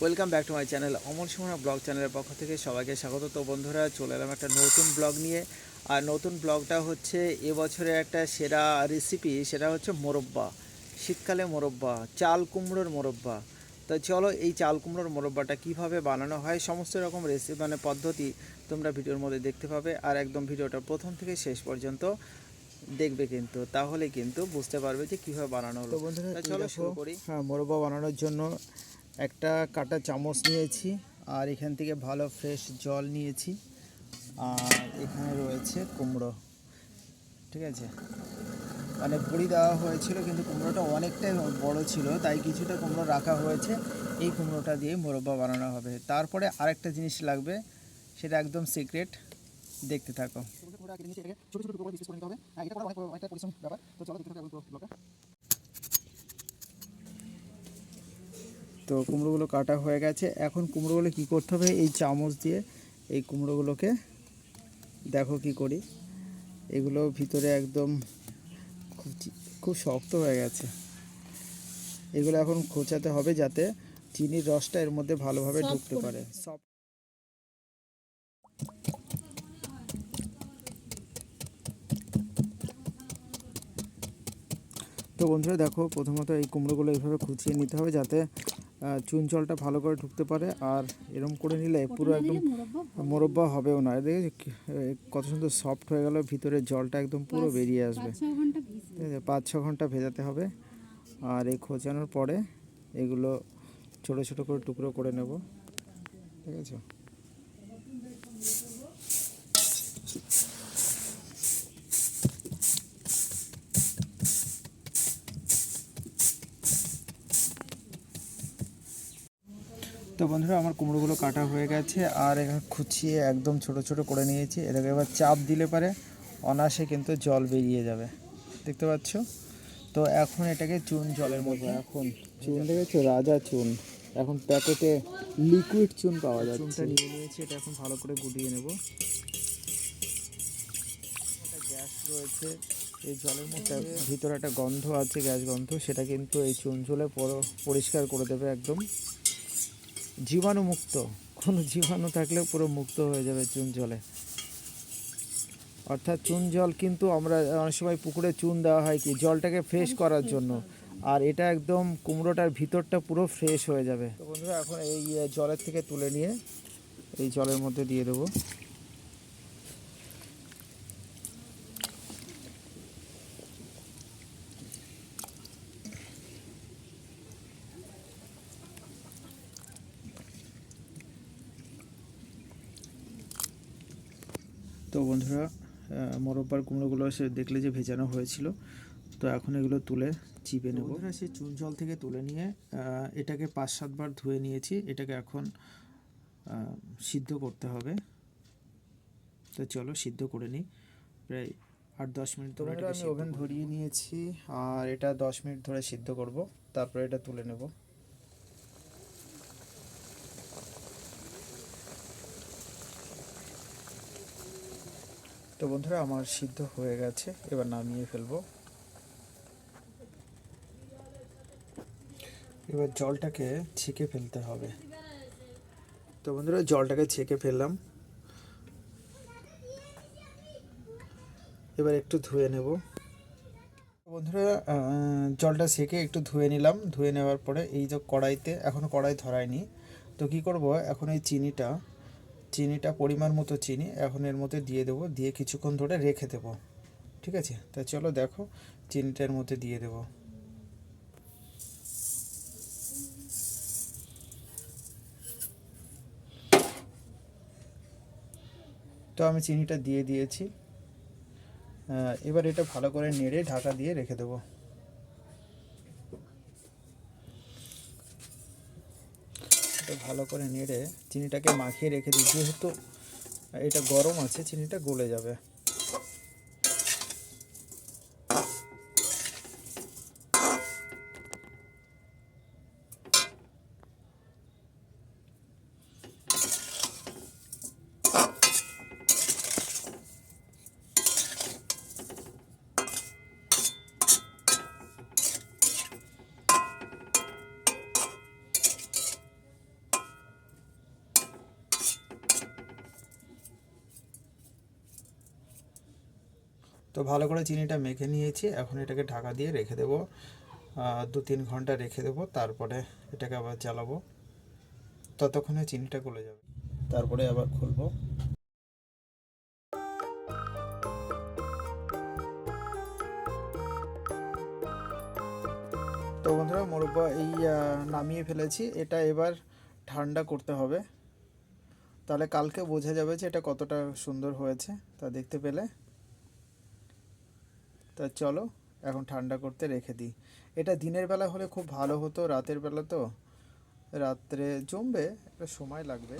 Welcome back to my channel Amal Sumana vlog চ্যানেলের পক্ষ থেকে সবাইকে স্বাগত। তো বন্ধুরা চলে এলাম একটা নতুন ব্লগ নিয়ে। আর নতুন ব্লগটা হচ্ছে এবছরের একটা সেরা রেসিপি সেটা হচ্ছে মোরব্বা। শীতকালে মোরব্বা চাল কুমড়োর মোরব্বা। তো চলো এই চাল কুমড়োর মোরব্বাটা কীভাবে বানানো হয় সমস্ত রকম রেসিপি মানে পদ্ধতি তোমরা ভিডিওর মধ্যে দেখতে পাবে। আর একদম ভিডিওটা প্রথম থেকে শেষ পর্যন্ত দেখবে কিন্তু তাহলে কিন্তু বুঝতে পারবে যে কীভাবে বানানো হলো। বন্ধুরা চলো শুরু করি। হ্যাঁ মোরব্বা বানানোর জন্য একটা কাটা চামচ নিয়েছি আর এখান থেকে ভালো ফ্রেশ জল নিয়েছি আর এখানে রয়েছে কুমড়ো, ঠিক আছে? মানে বড়ি দেওয়া হয়েছিল কিন্তু কুমড়োটা অনেকটাই বড় ছিল, তাই কিছুটা কুমড়ো রাখা হয়েছে। এই কুমড়োটা দিয়ে মোরব্বা বানানো হবে। তারপরে আরেকটা জিনিস লাগবে, সেটা একদম সিক্রেট, দেখতে থাকো। ছোট ছোট পরিশ্রম ব্যাপার। তো চলো দেখতে থাকো তো কুমড়োগুলো কাটা হয়ে গেছে। এখন কুমড়োগুলো কি করতে হবে? এই চামচ দিয়ে এই কুমড়োগুলোকে দেখো কি করি। এগুলো ভিতরে একদম খুব খুব শক্ত হয়ে গেছে। এগুলো এখন খোঁচাতে হবে যাতে চিনির রসটা এর মধ্যে ভালোভাবে ঢুকতে পারে। সব তো বন্ধুরা দেখো প্রথমত এই কুমড়োগুলো এইভাবে খুঁচিয়ে নিতে হবে যাতে চুন জলটা ভালো করে ঢুকতে পারে আর এরম করে নিলে পুরো একদম মোরব্বা হবেও না। দেখে কত সুন্দর সফট হয়ে গেল ভিতরে জলটা একদম পুরো বেরিয়ে আসবে। ঠিক আছে পাঁচ ছ ঘণ্টা ভেজাতে হবে। আর এই খোঁচানোর পরে এগুলো ছোট ছোট করে টুকরো করে নেব। ঠিক আছে? তো বন্ধুরা আমার কুমড়োগুলো কাটা হয়ে গেছে আর এখানে খুঁচিয়ে একদম ছোট ছোট করে নিয়েছি। এটাকে এবার চাপ দিলে পারে অনায়াসে কিন্তু জল বেরিয়ে যাবে। দেখতে পাচ্ছ? তো এখন এটাকে চুন জলের মধ্যে। এখন চুন দেখেছ? রাজা চুন। এখন প্যাকেটে লিকুইড চুন পাওয়া যাচ্ছে। চুনটা নিয়ে নিয়েছি এটা এখন ভালো করে গুটিয়ে নেব। একটা গ্যাস রয়েছে। এই জলের মধ্যে ভিতরে একটা গন্ধ আছে গ্যাস গন্ধ। সেটা কিন্তু এই চুন জলে পর- পরিষ্কার করে দেবে একদম। জীবাণু মুক্ত কোনো জীবাণু থাকলে পুরো মুক্ত হয়ে যাবে চুন জলে। অর্থাৎ চুন জল কিন্তু আমরা অনেক সময় পুকুরে চুন দেওয়া হয় কি জলটাকে ফ্রেশ করার জন্য। আর এটা একদম কুমড়োটার ভিতরটা পুরো ফ্রেশ হয়ে যাবে। তো বন্ধুরা এখন এই জলের থেকে তুলে নিয়ে এই জলের মধ্যে দিয়ে দেবো। তো বন্ধুরা মোরব্বার কুমড়োগুলো সে দেখলে যে ভেজানো হয়েছিল তো এখন এগুলো তুলে চিপে নেব। বন্ধুরা সেই চুন জল থেকে তুলে নিয়ে এটাকে পাঁচ সাতবার ধুয়ে নিয়েছি এটাকে এখন সিদ্ধ করতে হবে। তো চলো সিদ্ধ করে নিই। প্রায় আট দশ মিনিট ধরে আমি ওভেন ধরিয়ে নিয়েছি আর এটা দশ মিনিট ধরে সিদ্ধ করব তারপরে এটা তুলে নেব। তো বন্ধুরা, আমার সিদ্ধ হয়ে গেছে। এবার নামিয়ে ফেলব। এবার জলটাকে ছেঁকে ফেলতে হবে। তো বন্ধুরা, জলটাকে ছেঁকে ফেললাম। এবার একটু ধুয়ে নেব। বন্ধুরা জলটা ছেঁকে একটু ধুয়ে নিলাম। ধুয়ে নেওয়ার পরে এই যে কড়াইতে এখনও কড়াই ধরায়নি। তো কি করব, এখন এই চিনিটা চিনিটা পরিমাণ মতো চিনি এখন এর মধ্যে দিয়ে দেবো, দিয়ে কিছুক্ষণ ধরে রেখে দেবো। ঠিক আছে? তা চলো দেখো চিনিটার মধ্যে দিয়ে দেবো। তো আমি চিনিটা দিয়ে দিয়েছি। এবার এটা ভালো করে নেড়ে ঢাকা দিয়ে রেখে দেবো এটা ভালো করে নেড়ে চিনিটাকে মাখিয়ে রেখে দিই। যেহেতু এটা গরম আছে চিনিটা গলে যাবে। তো ভালো করে চিনিটা মেখে নিয়েছি। এখন এটাকে ঢাকা দিয়ে রেখে দেবো। দু তিন ঘণ্টা রেখে দেবো। তারপরে এটাকে আবার জ্বালাবো। ততক্ষণে চিনিটা গলে যাবে। তারপরে আবার খুলবো। তো বন্ধুরা, মোরব্বা, এই নামিয়ে ফেলেছি। এটা এবার ঠান্ডা করতে হবে। তাহলে কালকে বোঝা যাবে যে এটা কতটা সুন্দর হয়েছে। তা দেখতে পেলে। তা চলো, এখন ঠান্ডা করতে রেখে দিই। এটা দিনের বেলা হলে খুব ভালো হতো, রাতের বেলা তো। রাত্রে জমবে, একটা সময় লাগবে।